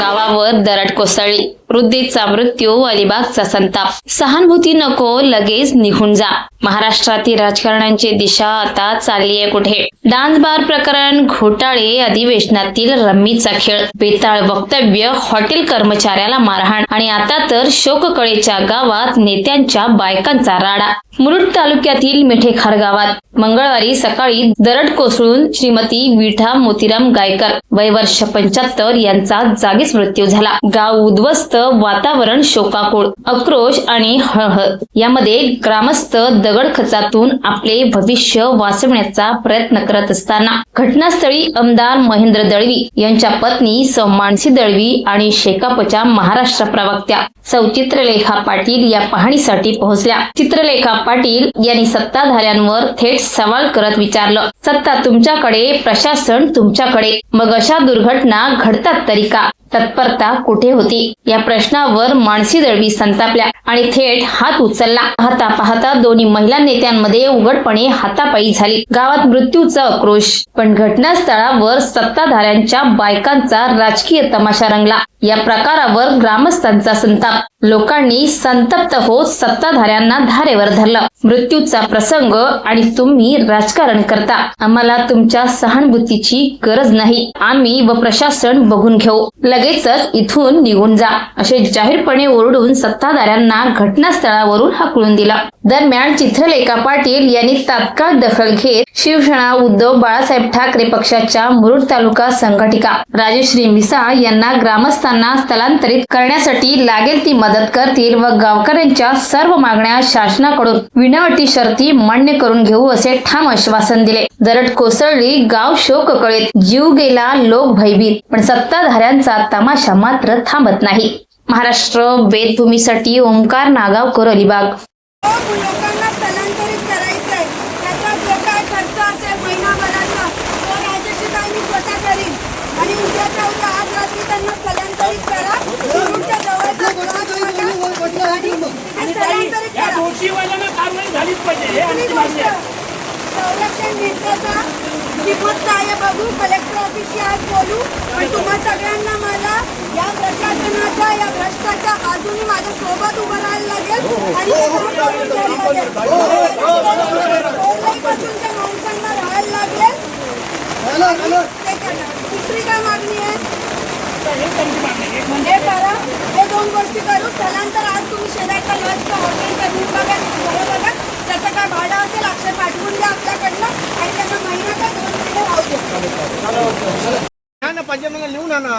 गावावर दरड कोसळली. वृद्धेचा मृत्यू अलिबागचा संताप. सहानुभूती नको लगेच निघून जा. महाराष्ट्रातील राजकारण्यांची दिशा आता चालली आहे कुठे? डान्स बार प्रकरण घोटाळे अधिवेशनातील रम्मीचा खेळ. बेताळ वक्तव्य हॉटेल कर्मचाऱ्याला मारहाण. आणि आता तर शोककळेच्या गावात नेत्यांच्या बायकांचा राडा. मुरुड तालुक्यातील मिठेखार गावात मंगळवारी सकाळी दरड कोसळून श्रीमती विठा मोतीराम गायकर वय वर्ष पंच्याहत्तर यांचा जागीच मृत्यू झाला. गाव उद्ध्वस्त वातावरण शोकाकुळ आक्रोश आणि हळहळ. यामध्ये ग्रामस्थ दगडखचातून आपले भविष्य वाचवण्याचा प्रयत्न करत असताना घटनास्थळी आमदार महेंद्र दळवी यांच्या पत्नी सौ मानसी दळवी आणि शेकापच्या महाराष्ट्र प्रवक्त्या सौ चित्रलेखा पाटील या पाहणीसाठी पोहोचल्या. चित्रलेखा पाटील यांनी सत्ताधाऱ्यांवर थेट सवाल करत विचारलं. सत्ता तुमच्याकडे प्रशासन तुमच्याकडे. मग अशा दुर्घटना घडतात तरी का? तत्परता कुठे होती? या प्रश्नावर मानसी दळवी संतापल्या आणि थेट हात उचलला. पाहता पाहता दोन्ही महिला नेत्यांमध्ये उघडपणे हातापायी झाली. गावात मृत्यूचा आक्रोश. पण घटनास्थळावर सत्ताधाऱ्यांच्या बायकांचा राजकीय तमाशा रंगला. या प्रकारावर ग्रामस्थांचा संताप. लोकांनी संतप्त होत सत्ताधाऱ्यांना धारेवर धरलं. मृत्यूचा प्रसंग आणि तुम्ही राजकारण करता. आम्हाला तुमच्या सहानुभूतीची गरज नाही. आम्ही व प्रशासन बघून घेऊ. लगेचच इथून निघून जा. असे जाहीरपणे ओरडून सत्ताधाऱ्यांना घटनास्थळावरून हाकलून दिला. दरम्यान चित्रलेखा पाटील यांनी तात्काळ दखल घेत शिवसेना उद्धव बाळासाहेब ठाकरे पक्षाच्या मुरुड तालुका संघटिका राजश्री मिसाळ यांना ग्रामस्थांना स्थलांतरित करण्यासाठी लागेल ती मदत करतील व गावकऱ्यांच्या सर्व मागण्या शासनाकडून विनावटी शर्ती मान्य करून घेऊ असे ठाम आश्वासन दिले. दरड कोसळली गाव शोक कळीत जीव गेला लोक भयभीत पण सत्ताधाऱ्यांचा तमाशा मात्र थांबत नाही. महाराष्ट्र वेदभूमीसाठी ओंकार नागावकर अलिबाग. लोकांना स्थलांतरित करायचं आहे त्याचा जो काय खर्च असेल महिनाभराचा तो मी स्वतः करीन. आणि उद्याच्या उद्या आज रात्री त्यांना स्थलांतरित करा. शिरूरच्या जवळचा आणि स्थलांतरित या करा. दोषीवाल्यांना कारवाई झालीच पाहिजे हे संरक्षण घेतल्याचा किंमत काय आहे बघू? कलेक्टर ऑफिसशी आज बोलू. पण तुम्हा सगळ्यांना मला या प्रशासनाच्या या भ्रष्टाच्या अजूनही माझ्या सोबत उभं राहायला लागेल. आणि हे घ्यायला लागेल. मुंबईपासूनच्या माणसांना राहायला लागेल. आणि. दुसरी काय मागणी आहे? म्हणजे हे करा. हे दोन गोष्टी करू. स्थलांतर आज तुम्ही शेजारच्या लॉजचं हॉटेलच्या रूम बघा घरं बघा त्याचं काय भाडं असेल अक्षर पाठवून द्या आपल्याकडनं आणि त्यांना महिना काय दोन महिने हा ना पंचायत लिहून आणा.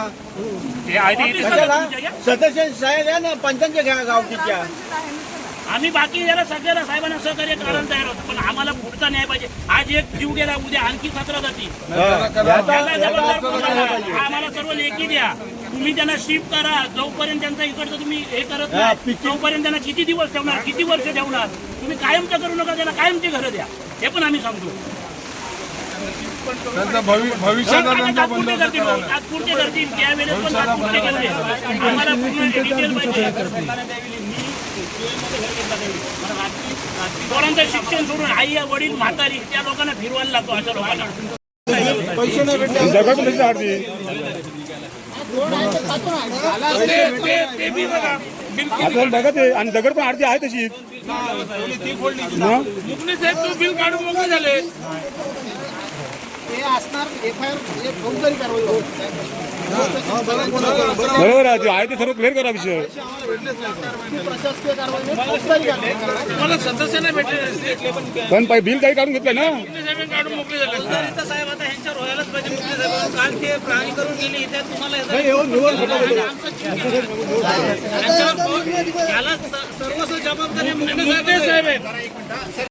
हे ID इथे कशाला तुमच्या घ्या. सदस्य साहेब या ना पंचांच्या घ्या गावकीच्या आम्ही बाकी याला सगळ्याला साहेबांना सहकार्य करायला तयार होतो पण आम्हाला पुढचा न्याय पाहिजे. आज एक जीव गेला उद्या आणखी सतरा जाती. त्याला जबाबदार कोण आहे? आम्हाला सर्व लेखी द्या. तुम्ही त्यांना शिफ्ट करा. जोपर्यंत त्यांचा इकडचं तुम्ही हे करत हा, नाही पिकी- तोपर्यंत त्यांना किती दिवस ठेवणार किती वर्ष ठेवणार? तुम्ही कायमचं करू नका त्याला कायमची घरं द्या. हे पण आम्ही सांगतो. त्यांचा भवि- भविष्याचा त्यांचा बंदोबस्त करायला. आम्हाला पूर्ण डिटेल पोरांचं शिक्षण सोडून आई या वडील म्हातारी त्या लोकांना फिरवायला लागतो अशा लोकांना. ते- ते- ते बी बघा. बिल- आता बघा ते आणि दगड पण आरती आहे? मुकणे साहेब तो बिल काढून मोकळे झाले. बरोबर आहे ते आहे ते सर्व क्लिअर करा विषय. मला सदस्य नाही भेटले. नसते. पण पाय- बिल काही काढून घेतलंय ना? साहेबांनी काढून मोकळे झाले. साहेब आता ह्यांच्यावर व्हायलाच पाहिजे मुकणे साहेब. काल ते प्राणी करून गेले इथे तुम्हाला याला सर्वस्व जबाबदारी मुकणे साहेब आहेत.